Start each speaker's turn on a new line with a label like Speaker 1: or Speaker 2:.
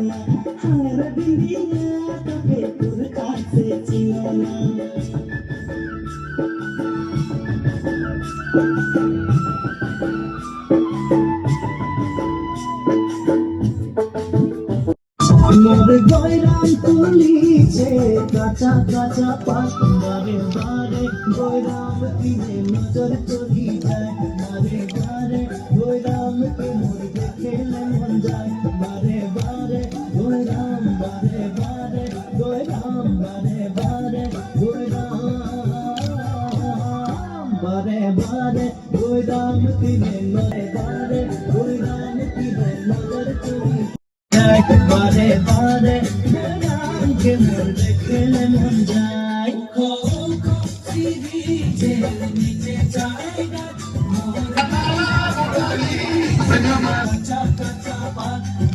Speaker 1: না হায় রে বিন্দিয়া তোকে গয়রাম তুলিছে কাঁচা কাঁচা পাত বারে গয়রাম নজর চলি যায় বারে বারে গয়রাম বারে বারে গয়রাম দিনে নজর বারে গয়রাম দিনে নজর চলি যায় বারে বারে রামকে মোর দেখলে মন যায় খো খো সিরিজে নিচে জায়গা মোর কাঁচা কাঁচা পাত